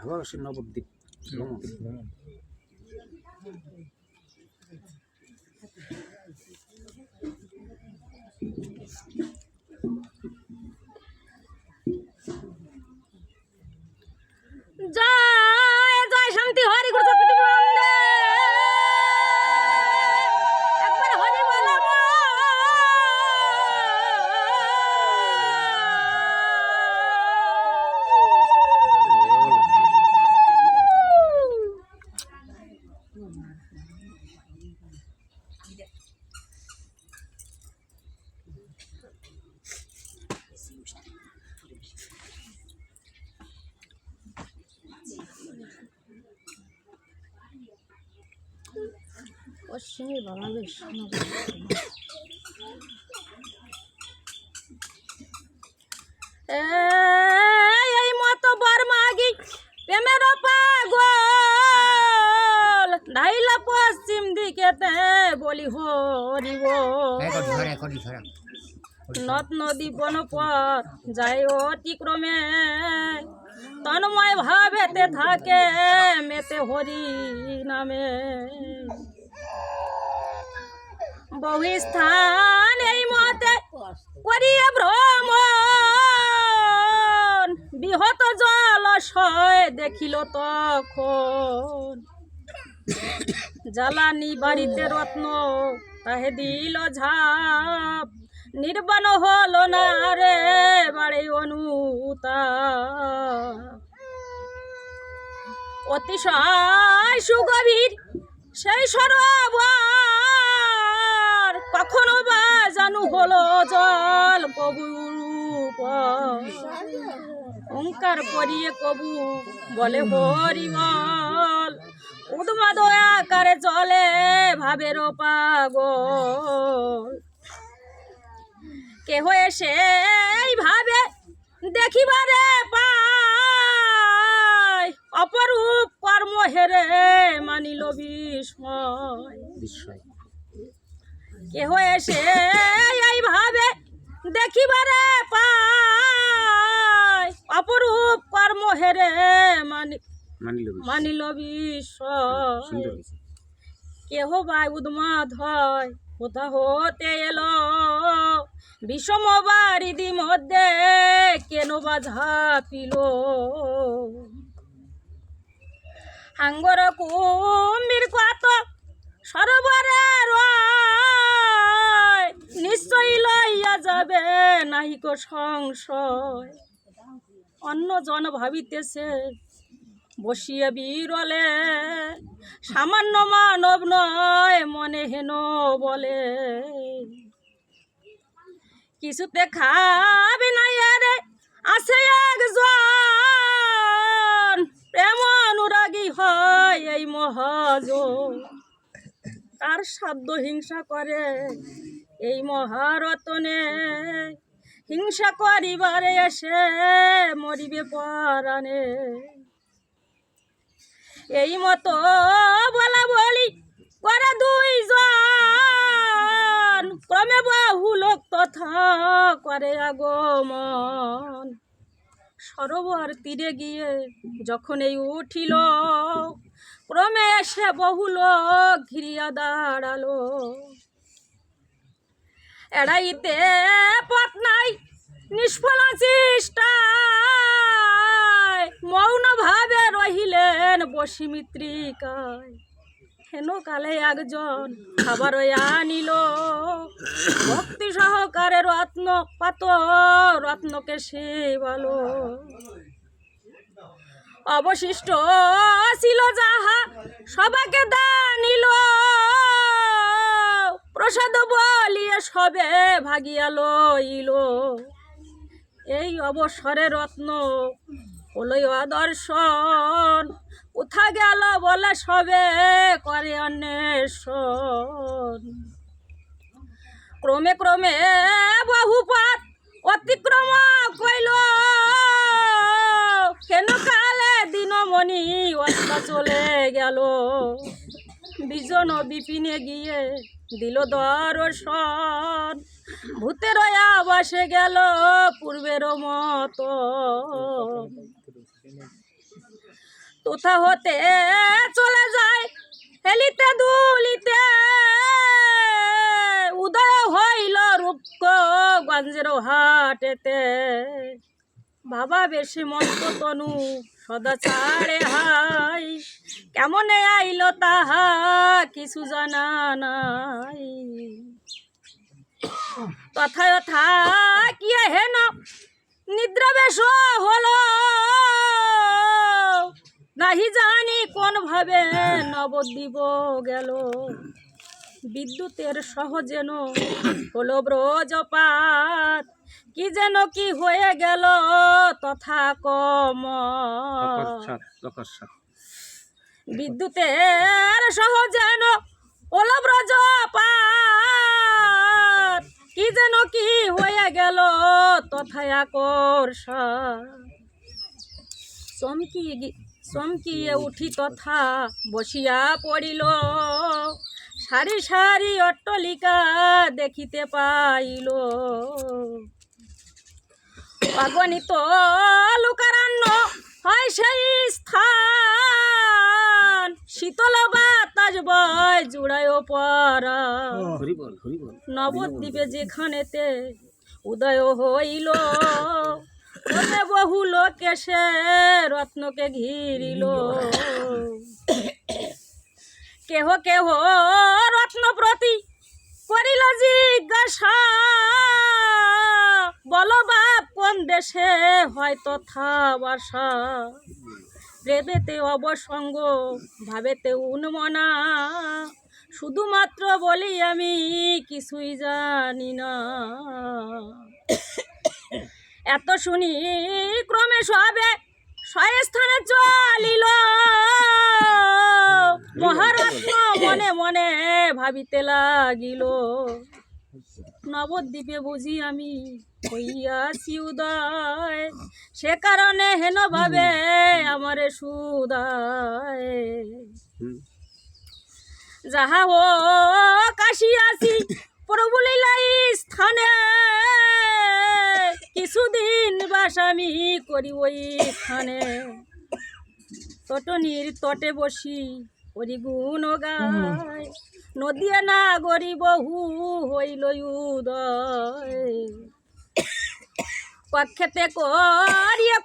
ভালোবাসে নবদ্বীপ জয় জয় শান্তি হরি গুরু অশ্বিনীর বাবা এই মতো বর মাগি প্রেমের পাগল। ঢাইলা পশ্চিম দিকেতে বলি হরি বল। নদ নদী বন পথ যায় অতিক্রমে। তন্ময় ভাবেতে থাকে মেতে হরি নামে। বহু স্থান এই মতে করিয়ে ভ্রমণ। বৃহৎ জলাশয় দেখিল তখন। জ্বালানি বাড়িতে রত্ন তাহে দিল ঝাপ। নির্বাণ হলো না রে বাড়ি অনুতা। অতিশয় সুগভীর সেই সরোবর কখনো বা জানু হলো জল কবুর ওঙ্কার করিয়ে কবু বলে হরি বল। উদ্মাদ আকারে চলে ভাবের পাগল। কেহ এসে ভাবে দেখিবারে পায়। অপরূপ কর্ম হেরে মানিল বিস্ময়। বিস্ময়। কেহ এসে এইভাবে দেখিবারে পায় অপরূপ কর্ম হেরে মানি মানিল হয়েছে। কেহ বাই উন্মাদ হয় কোথা হতে এলো? বিষম বারিদি মধ্যে কেন বা ঝাঁপিল? হাঙ্গর কুম্ভীর নাহিক সংশয়। অন্য জন ভাবিতেছে, বসিয়া বিরলে। সামান্য মানব নয়, মনে হেন বলে। কিছুতে খাবে না আরে আছে একজন। প্রেম অনুরাগী হয় এই মহাজন। তার সাধ্য হিংসা করে এই মহারতনে? হিংসা করিবারে এসে মরিবে পরাণে। এই মতো বলা বলি করে দুইজন, ক্রমে বহু লোক তথা করে আগমন। সরোবর তীরে গিয়ে যখন এই উঠিল, ক্রমে এসে বহু লোক ঘিরিয়া দাঁড়াল। এড়াইতে পথ নাই, নিষ্ফল মৌন ভাবে রহিলেন বসিমিত্রিকায়। হেন কালে একজন খাবার আনিল। ভক্তি সহকারে রত্ন পাত, রত্নকে সেবালো। অবশিষ্ট ছিল যাহা, সবাকে দানিল প্রসাদ বলিয়ে সবে ভাগিয়া লইল। এই অবসরে রত্ন হলই দর্শন কোথা গেল বলে সবে করে অন্বেষণ। ক্রমে ক্রমে বহু পথ অতিক্রম কইল, কেন কালে দিনমণি অস্তা চলে গেল? বিজন বিপিনে গিয়ে দিল দর্শন ভূতের বসে গেল পূর্বের মতো। তোথা হতে চলে যায় হেলিতে দুলিতে। উদয় হইল রূপ গঞ্জের হাটেতে। বাবা বেশি মন্ত তনু সদা ছাড়ে হাই। কেমনে আইল তাহা কিছু জানা নাই। তথা যথা কি হেন নিদ্রা বেশ হলো। নাহি জানি কোন ভাবে নবদ্বীপ গেল। বিদ্যুতের সহ যেন হলো ব্রজপাত। কি যেন কি হয়ে গেল তথা কম বিদ্যুতের সহজেন হলো ব্রজপাত। কি যেন কি হয়ে গেল তথা আকর্ষা চমকিয়ে চমকিয়ে উঠি তথা বসিয়া পড়িল। সারি সারি অট্টলিকা দেখিতে পাইল। অগণিত লুকারান্ন হয় সেই স্থান। শীতল বাতাস বয় জুড়ায় পরা বল নবদ্বীপে যেখানেতে উদয় হইল বহু লোকে সে রত্নকে ঘিরিল। কেহ কেহ রত্ন প্রতি করিল জিজ্ঞাসা বল কোন দেশে হয় তথা বাসা? প্রেমেতে অবসঙ্গ, ভাবেতে উন্মনা। শুধুমাত্র বলি আমি, কিছুই জানি না। এত শুনি, ক্রমে সবে স্থানে চলিল মহারত্ন মনে মনে ভাবিতে লাগিল। নবদ্বীপে বুঝি আমি হইয়াছি উদয়। সে কারণে হেন ভাবে আমারে সুদায়। যাহা ও কাশি আসি প্রভু লীলাই স্থানে। কিছুদিন বাস আমি করি ওইখানে। তটনির তটে বসি করি গুণ গায় নদিয়া না গরি বহু হইল উদয়। কক্ষেতে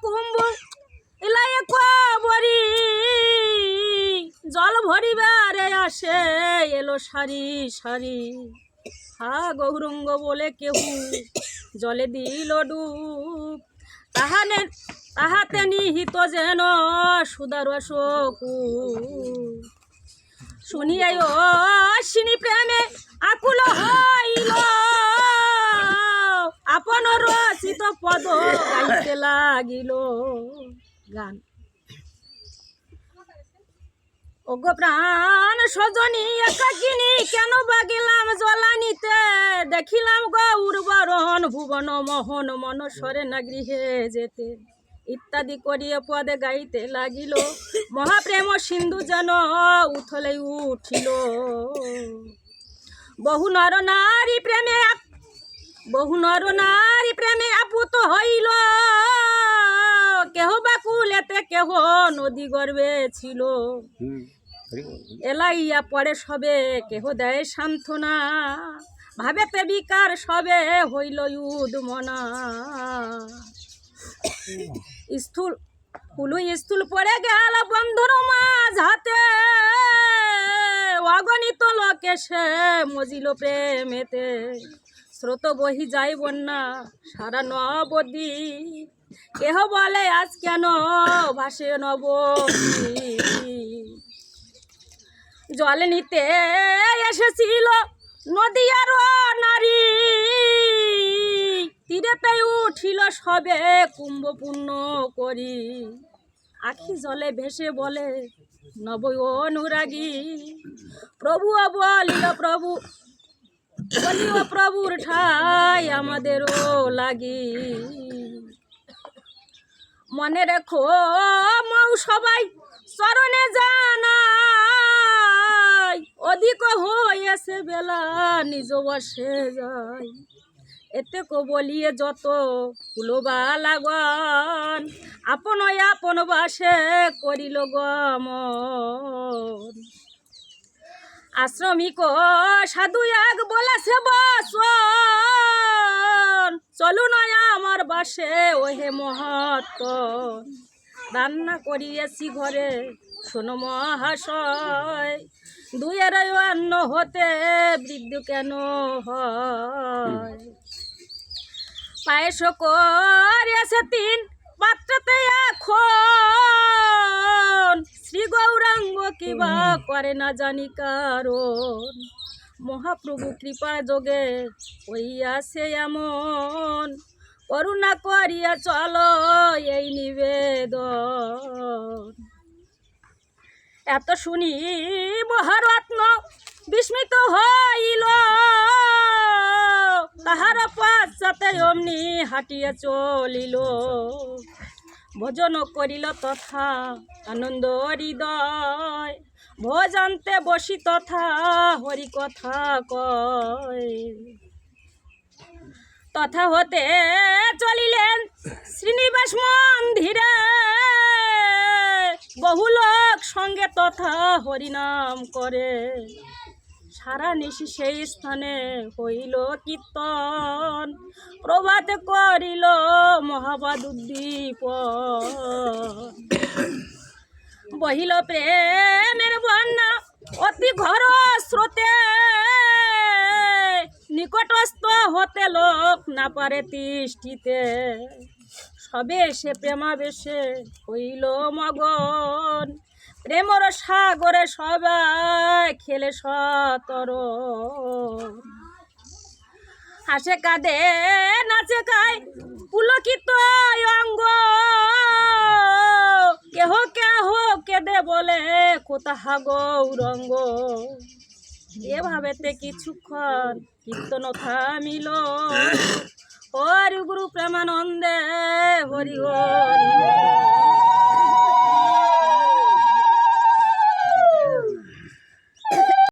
কুম্ভ ইলাইয়া কবরি। জল ভরিবারে আসে এলো সারি সারি। হা গৌরঙ্গ বলে কেহু জলে দিল ডুব। তাহানে তাহাতে নিহিত যেন সুদার শোকু শুনিয়াই অশ্বিনী প্রেমে আকুল হইল। আপন রচিত পদ গাইতে লাগিল। গান। ওগো প্রাণ সজনী একাকিনী কেন বাগিলাম বরণ ভুবন মোহন মনসরে না গৃহে যেতে। ইত্যাদি করিয়ে পদে গাইতে লাগিল। মহাপ্রেম সিন্ধু যেন উথলে উঠিল। বহু নর নারী প্রেমে বহু নর নারী প্রেমে আপুত হইল। কেহ বাকুলেতে কেহ নদী গর্বে ছিল। এলাইয়া পরে সবে কেহ দেয় সান্ত্বনা। ভাবেতে বিকার সবে হইল উদমনা স্থূল হুলু স্থূল পড়ে গেল বন্ধুর মাঝ হাতে। অগণিত লোকে সে মজিল প্রেমেতে। স্রোত বহি যাই বন্যা, সারা নবদ্বীপ। কেহ বলে, আজ কেন ভাসে নবদ্বীপ? জল নিতে এসেছিল নদীয়ার নারী। তীরে তীরেতে উঠিল সবে কুম্ভ পূর্ণ করি। আখি জলে ভেসে বলে, নব অনুরাগী। প্রভু বলিল, প্রভু বলিও প্রভুর ঠাই আমাদেরও লাগি। মনে রেখো, মৌ সবাই, চরণে জানাই অধিক হয়েছে বেলা নিজ বসে যায় এতে কো বলিয়ে যত কুলোবা লাগন আপন আপন বাসে করিল গমন। আশ্রমিক সাধু এক বলেছে, বসন, চলু নয় আমার বাসে, ওহে মহাত্ম রান্না করিয়েছি ঘরে শোনো মহাশয় দুয়ের অন্ন হতে বৃদ্ধ কেন হয়? পায়েস করিয়েছে তিন পাত্রতে এখন। শ্রী গৌরাঙ্গ কিবা করে না জানি কারণ। মহাপ্রভু কৃপা যোগে হইয়াছে এমন। করুণা করিয়া চলো এই নিবেদন। এত শুনি মহারত্ন বিস্মিত হইল। তাহার পাশ্চাতে অমনি হাঁটিয়া চলিল। ভোজন করিল তথা আনন্দ হৃদয়। ভোজনতে বসি তথা হরি কথা কয়। হতে চলিলেন শ্রীনিবাস মন্দিরে। বহু লোক সঙ্গে তথা হরিনাম করে। সারা নিশি সেই স্থানে হইল কীর্তন। প্রভাতে করিল মহাবাদ উদ্দীপ বহিল প্রেমের বন্যা অতি ঘর স্রোতে। নিকটস্থ হতে লোক না পারে তিষ্ঠিতে। সবে সে প্রেমাবেশে হইল মগন। প্রেমর সাগরে সবাই খেলে সতর। হাসে কাঁদে, নাচে গায় পুলকিত অঙ্গ। কেহ কেহ কেদে বলে কোথাহা গৌরঙ্গ? এভাবেতে কিছুক্ষণ কীর্তন থামিল। হরি গুরু প্রেমানন্দে হরি হরি।